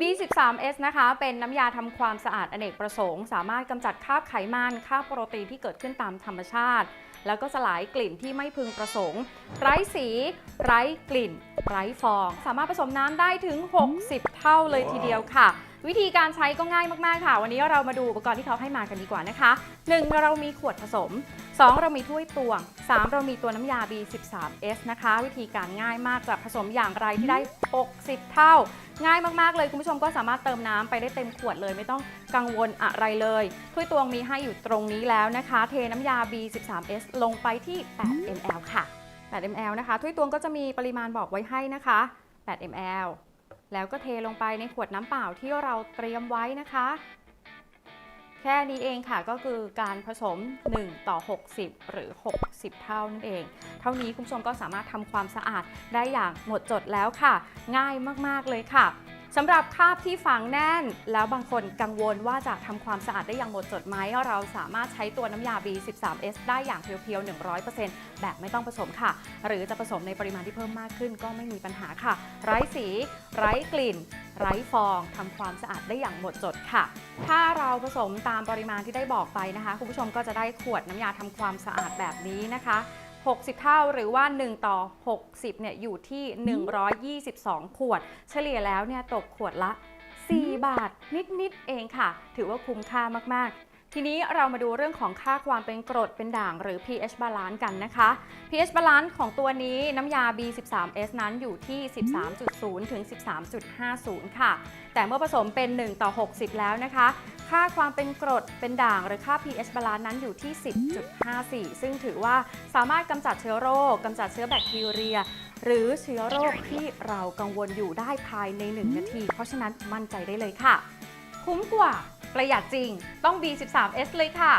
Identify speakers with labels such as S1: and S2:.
S1: B13S นะคะ เป็นน้ำยาทำความสะอาดอเนกประสงค์ สามารถกำจัดคราบไขมันคราบโปรตีนที่เกิดขึ้นตามธรรมชาติ แล้วก็สลายกลิ่นที่ไม่พึงประสงค์ ไร้สี ไร้กลิ่น ไร้ฟอง สามารถผสมน้ำได้ถึง 60 เท่าเลยทีเดียวค่ะ วิธีการใช้ก็ง่ายมากๆค่ะ วันนี้เรามาดูอุปกรณ์ที่เขาให้มากันดีกว่านะคะ 1. เรามีขวดผสม 2. เรามีถ้วยตวง 3. เรามีตัวน้ำยา B13S นะคะ วิธีการง่ายมากจะผสมอย่างไรที่ได้ 60 เท่า ง่ายมากๆเลยคุณผู้ชมก็สามารถเติมน้ำไปได้เต็มขวดเลยไม่ต้องกังวลอะไรเลย ถ้วยตวงมีให้อยู่ตรงนี้แล้วนะคะ เทน้ำยา B13S ลงไปที่ 8 ml ค่ะ 8 ml นะคะ ถ้วยตวงก็จะมีปริมาณบอกไว้ให้นะคะ 8 ml แล้วก็เทลงไปในขวดน้ำเปล่าที่เราเตรียมไว้นะคะ แค่นี้เองค่ะก็คือการผสม 1 ต่อ 60 หรือ 60 เท่านั่นเอง เท่านี้คุณผู้ชมก็สามารถทำความสะอาดได้อย่างหมดจดแล้วค่ะ ง่ายมากๆเลยค่ะ สำหรับคราบที่ฝังแน่น แล้วบางคนกังวลว่าจะทำความสะอาดได้อย่างหมดจดไหมเราสามารถใช้ตัวน้ำยา B13S ได้อย่างเพียวๆ 100%แบบไม่ต้องผสมค่ะ หรือจะผสมในปริมาณที่เพิ่มมากขึ้นก็ไม่มีปัญหาค่ะ ไร้สี ไร้กลิ่น ไร้ฟองทำความสะอาดได้อย่างหมดจดค่ะ ถ้าเราผสมตามปริมาณที่ได้บอกไปนะคะ คุณผู้ชมก็จะได้ขวดน้ำยาทำความสะอาดแบบนี้นะคะ 60 เท่าหรือว่า 1 ต่อ 60เนี่ยอยู่ที่ 122 ขวด เฉลี่ยแล้วเนี่ยตกขวดละ 4 บาทนิด ๆ เองค่ะ ถือว่าคุ้มค่ามาก ๆ ทีนี้เรามาดูเรื่องของค่าความเป็นกรดเป็นด่างหรือ pH balance กันนะคะ pH balance ของตัวนี้น้ำยา B13S นั้นอยู่ที่ 13.0 ถึง 13.50 ค่ะ แต่เมื่อผสมเป็น 1 ต่อ 60 แล้วนะคะ ค่าความเป็นกรดเป็นด่างหรือค่า pH balance นั้นอยู่ที่ 10.54 ซึ่งถือว่าสามารถกำจัดเชื้อโรคกำจัดเชื้อแบคทีเรีย หรือเชื้อโรคที่เรากังวลอยู่ได้ภายใน 1 นาที เพราะฉะนั้นมั่นใจได้เลยค่ะ คุ้มกว่า ประหยัดจริง ต้อง B13S เลยค่ะ